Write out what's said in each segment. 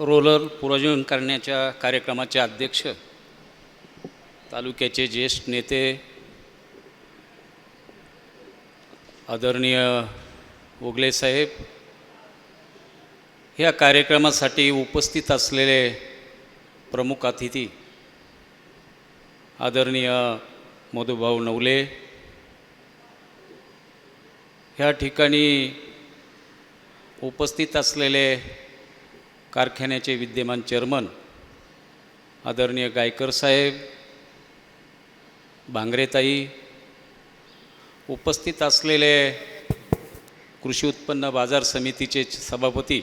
Roller पुरोजन करण्याच्या कार्यक्रमाचे अध्यक्ष तालुक्याचे ज्येष्ठ नेते आदरणीय उगले साहेब ह्या कार्यक्रमासाठी उपस्थित असलेले प्रमुख अतिथी आदरणीय मधुभाऊ नवले ह्या ठिकाणी उपस्थित असलेले कारखान्याचे विद्यमान चेअरमन आदरणीय गायकर साहेब भांगरेताई उपस्थित असलेले कृषी उत्पन्न बाजार समितीचे सभापती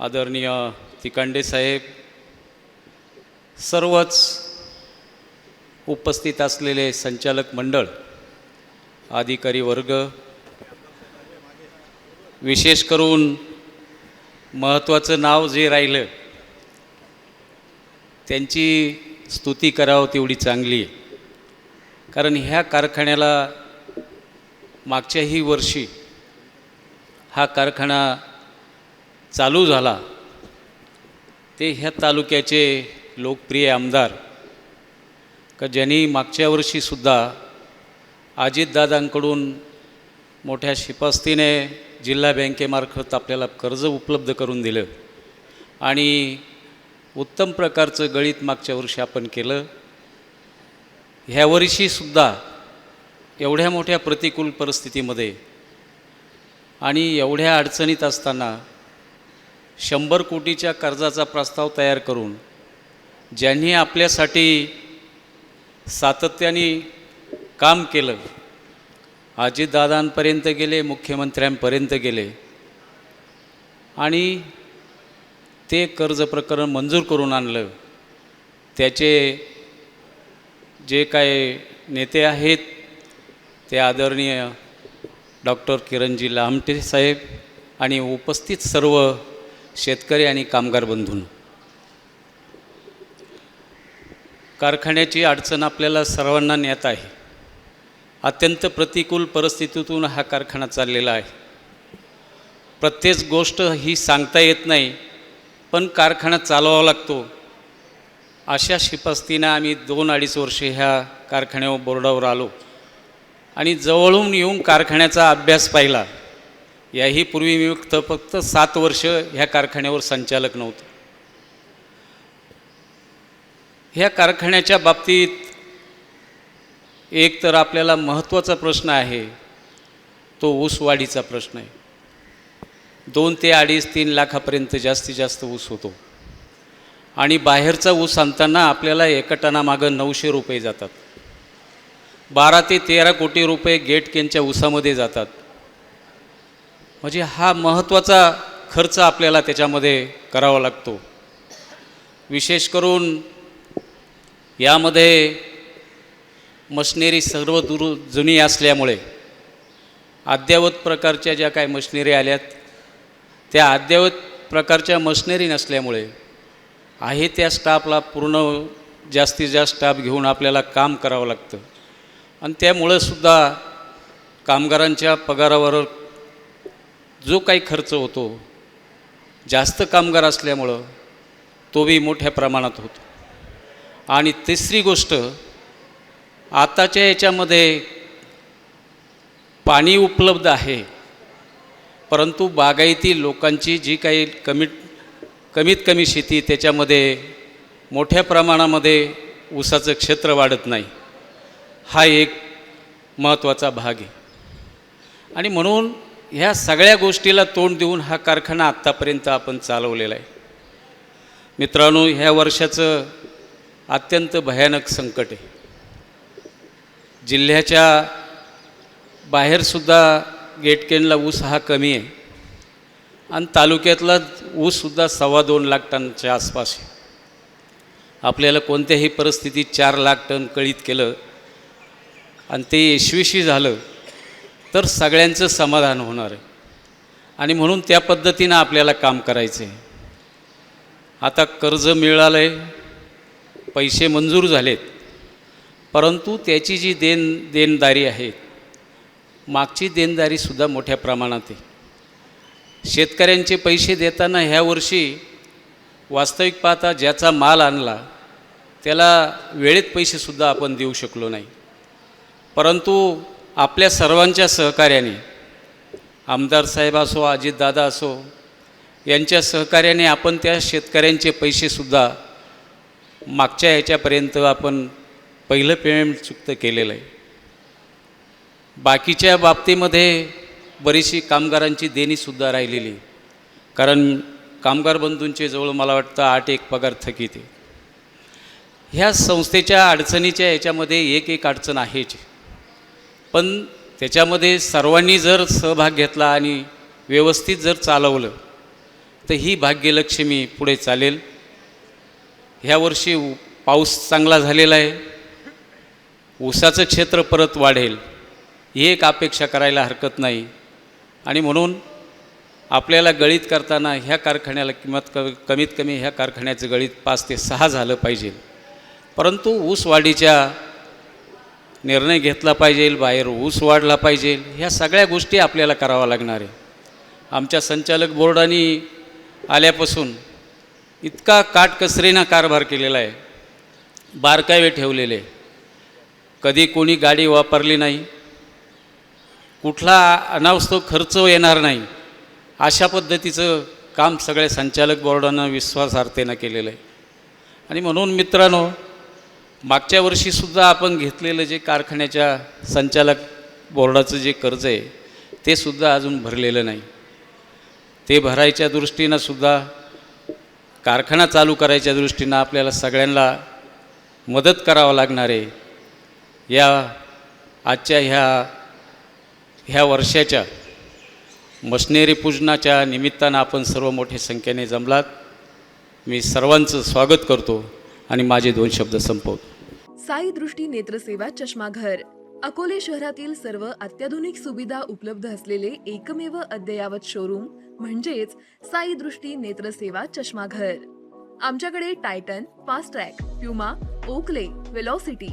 आदरणीय तिकांडे साहेब सर्वच उपस्थित असलेले संचालक मंडळ अधिकारी वर्ग विशेष करून महत्त्वाचं नाव जे राहिलं त्यांची स्तुती करावं तेवढी चांगली आहे. कारण ह्या कारखान्याला मागच्याही वर्षी हा कारखाना चालू झाला. ते ह्या तालुक्याचे लोकप्रिय आमदार का ज्यांनी मागच्या वर्षीसुद्धा अजितदादांकडून मोठ्या शिपास्तीने जिल्हा बँकेमार्फत आपल्याला कर्ज उपलब्ध करून दिलं. आणि उत्तम प्रकारचं गळीत मागच्या वर्षी आपण केलं. ह्या वर्षीसुद्धा एवढ्या मोठ्या प्रतिकूल परिस्थितीमध्ये आणि एवढ्या अडचणीत असताना शंभर कोटीच्या कर्जाचा प्रस्ताव तयार करून ज्यांनी आपल्यासाठी सातत्याने काम केलं अजितदादांपर्यंत गेले मुख्यमंत्र्यांपर्यंत गेले. आणि ते कर्ज प्रकरण मंजूर करून आणलं. त्याचे जे काय नेते आहेत ते आदरणीय डॉक्टर किरणजी लामटे साहेब आणि उपस्थित सर्व शेतकरी आणि कामगार बंधून. कारखान्याची अडचण आपल्याला सर्वांना नेत आहे. अत्यंत प्रतिकूल परिस्थितीतून हा कारखाना चाललेला आहे. प्रत्येक गोष्ट ही सांगता येत नाही पण कारखाना चालवावा लागतो. अशा शिपस्तीनं आम्ही दोन अडीच वर्षे ह्या कारखान्यावर बोर्डावर आलो आणि जवळून येऊन कारखान्याचा अभ्यास पाहिला. याही पूर्वी मी फक्त फक्त सात वर्ष ह्या कारखान्यावर संचालक नव्हतं. ह्या कारखान्याच्या बाबतीत एक तर आपल्याला महत्त्वाचा प्रश्न आहे तो ऊसवाढीचा प्रश्न आहे. दोन ते अडीच तीन लाखापर्यंत जास्तीत जास्त ऊस होतो. आणि बाहेरचा ऊस आणताना आपल्याला एका टनामागं नऊशे रुपये जातात. बारा ते तेरा कोटी रुपये गेट केनच्या ऊसामध्ये जातात. म्हणजे हा महत्त्वाचा खर्च आपल्याला त्याच्यामध्ये करावा लागतो. विशेष करून यामध्ये मशिनरी सर्व दूर जुनी असल्यामुळे अद्ययावत प्रकारच्या ज्या काही मशिनरी आल्यात त्या अद्ययावत प्रकारच्या मशिनरी नसल्यामुळे आहे त्या स्टाफला पूर्ण जास्तीत जास्त स्टाफ घेऊन आपल्याला काम करावं लागतं. आणि त्यामुळं सुद्धा कामगारांच्या पगारावर जो काही खर्च होतो जास्त कामगार असल्यामुळं तो बी मोठ्या प्रमाणात होतो. आणि तिसरी गोष्ट आताच्या याच्यामध्ये पाणी उपलब्ध आहे. परंतु बागायती लोकांची जी काही कमी कमीत कमी शेती त्याच्यामध्ये मोठ्या प्रमाणामध्ये ऊसाचं क्षेत्र वाढत नाही. हा एक महत्त्वाचा भाग आहे. आणि म्हणून ह्या सगळ्या गोष्टीला तोंड देऊन हा कारखाना आत्तापर्यंत आपण चालवलेला आहे. मित्रांनो ह्या वर्षाचं अत्यंत भयानक संकट आहे. जिल्ह्याच्या बाहेरसुद्धा गेटकेनला ऊस हा कमी आहे. आणि तालुक्यातला ऊससुद्धा सव्वा दोन लाख टनच्या आसपास आहे. आपल्याला कोणत्याही परिस्थितीत चार लाख टन कळीत केलं आणि ते यशस्वी झालं तर सगळ्यांचं समाधान होणार आहे. आणि म्हणून त्या पद्धतीनं आपल्याला काम करायचं आहे. आता कर्ज मिळालं आहे पैसे मंजूर झालेत. परंतु त्याची जी देन देणदारी आहे मागची देणदारीसुद्धा मोठ्या प्रमाणात आहे. शेतकऱ्यांचे पैसे देताना ह्या वर्षी वास्तविक पाहता ज्याचा माल आणला त्याला वेळेत पैसेसुद्धा आपण देऊ शकलो नाही. परंतु आपल्या सर्वांच्या सहकार्याने आमदार साहेब असो अजितदादा असो यांच्या सहकार्याने आपण त्या शेतकऱ्यांचे पैसेसुद्धा मागच्या ह्याच्यापर्यंत आपण पहिलं पेमेंट चुकतं केलेलं आहे. बाकीच्या बाबतीमध्ये बरीचशी कामगारांची देणीसुद्धा राहिलेली कारण कामगार बंधूंचे जवळ मला वाटतं आठ एक पगार थकीत आहे. ह्या संस्थेच्या अडचणीच्या याच्यामध्ये एक एक अडचण आहेच पण त्याच्यामध्ये सर्वांनी जर सहभाग घेतला आणि व्यवस्थित जर चालवलं तर ही भाग्यलक्ष्मी पुढे चालेल. ह्या वर्षी पाऊस चांगला झालेला आहे. ऊसाचं क्षेत्र परत वाढेल ही एक अपेक्षा करायला हरकत नाही. आणि म्हणून आपल्याला गळीत करताना ह्या कारखान्याला किंमत क कमीत कमी ह्या कारखान्याचं गळीत पाच ते सहा झालं पाहिजे. परंतु ऊस वाढीच्या निर्णय घेतला पाहिजे बाहेर ऊस वाढला पाहिजे ह्या सगळ्या गोष्टी आपल्याला कराव्या लागणार आहे. आमच्या संचालक बोर्डाने आल्यापासून इतका काटकसरीनं कारभार केलेला आहे. बारकावे ठेवलेले. कधी कोणी गाडी वापरली नाही. कुठला अनावस्तव खर्च येणार नाही. अशा पद्धतीचं काम सगळ्या संचालक बोर्डानं विश्वासार्थेनं केलेलं आहे. आणि म्हणून मित्रांनो मागच्या वर्षीसुद्धा आपण घेतलेलं जे कारखान्याच्या संचालक बोर्डाचं जे कर्ज आहे ते सुद्धा अजून भरलेलं नाही. ते भरायच्या दृष्टीनं सुद्धा कारखाना चालू करायच्या दृष्टीनं आपल्याला सगळ्यांना मदत करावं लागणार आहे. या आजच्या ह्या ह्या वर्षाच्या मशनेरी पूजनाच्या निमित्तानं आपण सर्व मोठ्या संख्येने जमलात. मी सर्वांचं स्वागत करतो आणि माझे दोन शब्द संपवतो. साई दृष्टी नेत्रसेवा चष्माघर अकोले शहरातील सर्व अत्याधुनिक सुविधा उपलब्ध असलेले एकमेव अद्ययावत शोरूम म्हणजेच साई दृष्टी नेत्रसेवा चष्माघर आमच्याकडे Titan Fastrack Puma Oakley Velocity